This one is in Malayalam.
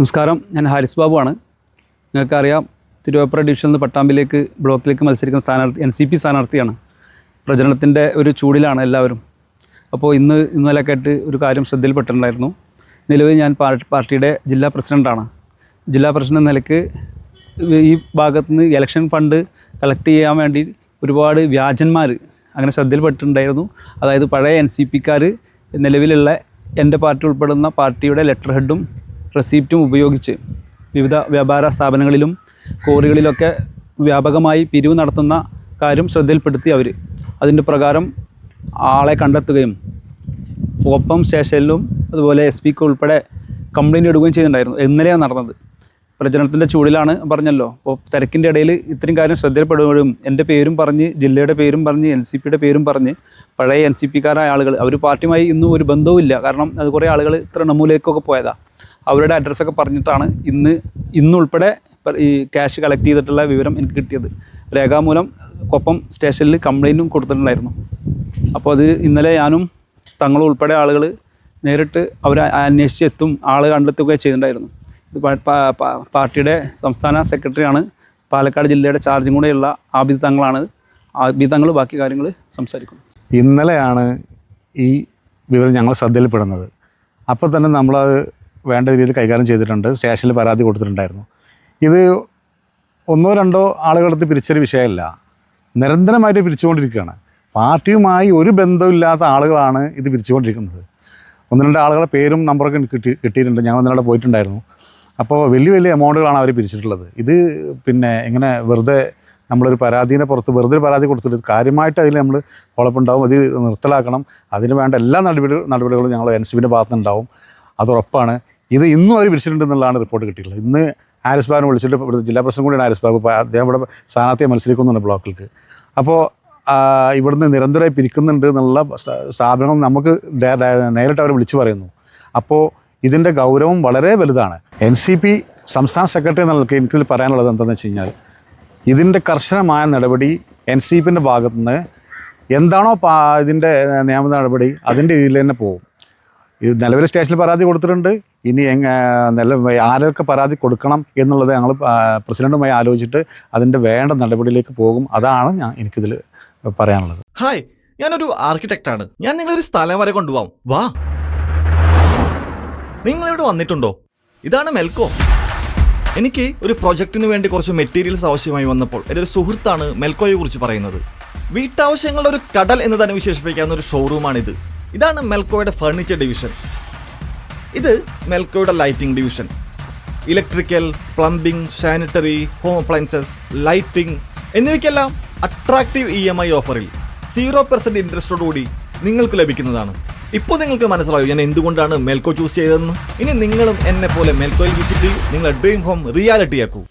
നമസ്കാരം. ഞാൻ ഹാരിസ് ബാബുവാണ്. നിങ്ങൾക്കറിയാം തിരുവാപ്പുറ ഡിവിഷനിൽ നിന്ന് പട്ടാമ്പിലേക്ക് ബ്ലോക്കിലേക്ക് മത്സരിക്കുന്ന സ്ഥാനാർത്ഥി എൻ സി പി സ്ഥാനാർത്ഥിയാണ്. പ്രചരണത്തിന്റെ ഒരു ചൂടിലാണ് എല്ലാവരും. അപ്പോൾ ഇന്ന് ഇന്നലെ ആയിട്ട് ഒരു കാര്യം ശ്രദ്ധയിൽപ്പെട്ടിട്ടുണ്ടായിരുന്നു. നിലവിൽ ഞാൻ പാർ- പാർട്ടിയുടെ ജില്ലാ പ്രസിഡന്റാണ് ജില്ലാ പ്രസിഡന്റ് നിലയ്ക്ക് ഈ ഭാഗത്ത് നിന്ന് ഇലക്ഷൻ ഫണ്ട് കളക്ട് ചെയ്യാൻ വേണ്ടി ഒരുപാട് വ്യാജന്മാർ അങ്ങനെ ശ്രദ്ധയിൽപ്പെട്ടിട്ടുണ്ടായിരുന്നു. അതായത് പഴയ എൻ സി പിക്കാർ നിലവിലുള്ള എന്റെ പാർട്ടി ഉൾപ്പെടുന്ന പാർട്ടിയുടെ ലെറ്റർ ഹെഡും റെസീപ്റ്റും ഉപയോഗിച്ച് വിവിധ വ്യാപാര സ്ഥാപനങ്ങളിലും കോറികളിലൊക്കെ വ്യാപകമായി പിരിവ് നടത്തുന്ന കാര്യം ശ്രദ്ധയിൽപ്പെടുത്തി അവർ അതിന്റെ പ്രകാരം ആളെ കണ്ടെത്തുകയും ഒപ്പം സ്റ്റേഷനിലും അതുപോലെ എസ് പിക്ക് ഉൾപ്പെടെ കംപ്ലയിന്റ് ഇടുകയും ചെയ്തിട്ടുണ്ടായിരുന്നു. ഇന്നലെയാണ് നടന്നത്. പ്രചരണത്തിന്റെ ചൂടിലാണ് പറഞ്ഞല്ലോ. അപ്പോൾ തിരക്കിന്റെ ഇടയിൽ ഇത്രയും കാര്യം ശ്രദ്ധയിൽപ്പെടുകയും എന്റെ പേരും പറഞ്ഞ് ജില്ലയുടെ പേരും പറഞ്ഞ് എൻ സി പിയുടെ പേരും പറഞ്ഞ് പഴയ എൻ സി പിക്കാരായ ആളുകൾ അവർ പാർട്ടിയുമായി ഇന്നും ഒരു ബന്ധവുമില്ല. കാരണം അത് കുറേ ആളുകൾ തൃണമൂലേക്കൊക്കെ പോയതാണ് അവരുടെ അഡ്രസ്സൊക്കെ പറഞ്ഞിട്ടാണ് ഇന്ന് ഇന്നുൾപ്പെടെ ഈ ക്യാഷ് കളക്ട് ചെയ്തിട്ടുള്ള വിവരം എനിക്ക് കിട്ടിയത്. രേഖാമൂലം കൊപ്പം സ്റ്റേഷനിൽ കംപ്ലയിന്റും കൊടുത്തിട്ടുണ്ടായിരുന്നു. അപ്പോൾ അത് ഇന്നലെ ഞാനും തങ്ങളും ഉൾപ്പെടെ ആളുകൾ നേരിട്ട് അവർ അന്വേഷിച്ച് എത്തും ആൾ കണ്ടെത്തുകയൊക്കെ ചെയ്തിട്ടുണ്ടായിരുന്നു. ഇത് പാർട്ടിയുടെ സംസ്ഥാന സെക്രട്ടറിയാണ് പാലക്കാട് ജില്ലയുടെ ചാർജും കൂടെയുള്ള ആബിദ് തങ്ങളാണ് ആബിദ് തങ്ങൾ ബാക്കി കാര്യങ്ങൾ സംസാരിക്കും ഇന്നലെയാണ് ഈ വിവരം ഞങ്ങൾ ശ്രദ്ധയിൽപ്പെടുന്നത്. അപ്പോൾ തന്നെ നമ്മളത് വേണ്ട രീതിയിൽ കൈകാര്യം ചെയ്തിട്ടുണ്ട്. സ്റ്റേഷനിൽ പരാതി കൊടുത്തിട്ടുണ്ടായിരുന്നു. ഇത് ഒന്നോ രണ്ടോ ആളുകളടുത്ത് പിരിച്ചൊരു വിഷയമല്ല. നിരന്തരമായിട്ട് പിരിച്ചുകൊണ്ടിരിക്കുകയാണ്. പാർട്ടിയുമായി ഒരു ബന്ധമില്ലാത്ത ആളുകളാണ് ഇത് പിരിച്ചുകൊണ്ടിരിക്കുന്നത്. ഒന്ന് രണ്ട് ആളുകളുടെ പേരും നമ്പറൊക്കെ കിട്ടി കിട്ടിയിട്ടുണ്ട്. ഞങ്ങൾ ഇന്നലെ പോയിട്ടുണ്ടായിരുന്നു. അപ്പോൾ വലിയ വലിയ എമൗണ്ടുകളാണ് അവർ പിരിച്ചിട്ടുള്ളത്. ഇത് പിന്നെ ഇങ്ങനെ വെറുതെ നമ്മളൊരു പരാതിനെ പുറത്ത് വെറുതെ ഒരു പരാതി കൊടുത്തിട്ട് കാര്യമായിട്ട് അതിൽ നമ്മൾ കുഴപ്പമുണ്ടാവും. അത് നിർത്തലാക്കണം. അതിന് വേണ്ട എല്ലാ നടപടി നടപടികളും ഞങ്ങൾ എൻ സി ബിന്റെ ഭാഗത്തുനിന്നുണ്ടാവും. അത് ഉറപ്പാണ് ഇത് ഇന്നും അവർ വിളിച്ചിട്ടുണ്ടെന്നുള്ളതാണ് റിപ്പോർട്ട് കിട്ടിയിട്ടുള്ളത്. ഇന്ന് ആരിസ് ബാബിനെ വിളിച്ചിട്ട് ജില്ലാ പ്രസിഡന്റ് കൂടിയാണ് ആരിസ് ബാബു. അദ്ദേഹം ഇവിടെ സ്ഥാനാർത്ഥിയെ മത്സരിക്കുന്നുണ്ട് ബ്ലോക്കിലേക്ക് അപ്പോൾ ഇവിടുന്ന് നിരന്തരമായി പിരിക്കുന്നുണ്ട് എന്നുള്ള സ്ഥാ- സ്ഥാപനങ്ങൾ നമുക്ക് നേരിട്ട് അവർ വിളിച്ചു പറയുന്നു. അപ്പോൾ ഇതിന്റെ ഗൗരവം വളരെ വലുതാണ്. എൻ സി പി സംസ്ഥാന സെക്രട്ടറി എന്ന നിലയ്ക്ക് എനിക്കിതിൽ പറയാനുള്ളത് എന്താണെന്ന് വെച്ച് കഴിഞ്ഞാൽ ഇതിന്റെ കർശനമായ നടപടി എൻ സി പിന്റെ ഭാഗത്തുനിന്ന് എന്താണോ ഇതിന്റെ നിയമ നടപടി അതിന്റെ രീതിയിൽ തന്നെ പോകും. ഈ നിലവിൽ സ്റ്റേഷനിൽ പരാതി കൊടുത്തിട്ടുണ്ട്. ഇനി നില ആരൊക്കെ പരാതി കൊടുക്കണം എന്നുള്ളത് ഞങ്ങൾ പ്രസിഡന്റുമായി ആലോചിച്ചിട്ട് അതിന്റെ വേണ്ട നടപടിയിലേക്ക് പോകും. അതാണ് ഞാൻ എനിക്കിതിൽ പറയാനുള്ളത്. ഹായ് ഞാനൊരു ആർക്കിടെക്റ്റ് ആണ്. ഞാൻ നിങ്ങളൊരു സ്ഥലം വരെ കൊണ്ടുപോകാം വാ. നിങ്ങൾ ഇവിടെ വന്നിട്ടുണ്ടോ? ഇതാണ് മെൽക്കോ എനിക്ക് ഒരു പ്രൊജക്റ്റിന് വേണ്ടി കുറച്ച് മെറ്റീരിയൽസ് ആവശ്യമായി വന്നപ്പോൾ എന്റെ ഒരു സുഹൃത്താണ് മെൽക്കോയെ കുറിച്ച് പറയുന്നത്. വീട്ടാവശ്യങ്ങളുടെ ഒരു കടൽ എന്ന് തന്നെ വിശേഷിപ്പിക്കാവുന്ന ഒരു ഷോറൂമാണിത് ഇതാണ് മെൽക്കോയുടെ ഫർണിച്ചർ ഡിവിഷൻ. ഇത് മെൽക്കോയുടെ lighting division. Electrical plumbing sanitary home appliances lighting എന്നിവയ്ക്കെല്ലാം attractive E M I ഓഫറിൽ സീറോ പെർസെന്റ് ഇൻട്രസ്റ്റോടുകൂടി നിങ്ങൾക്ക് ലഭിക്കുന്നതാണ്. ഇപ്പോൾ നിങ്ങൾക്ക് മനസ്സിലാവും ഞാൻ എന്തുകൊണ്ടാണ് മെൽക്കോ ചൂസ് ചെയ്തതെന്ന്? ഇനി നിങ്ങളും എന്നെ പോലെ മെൽക്കോയിൽ വിസിറ്റ് ചെയ്യും. നിങ്ങളുടെ ഡ്രീം ഹോം റിയാലിറ്റി ആക്കൂ.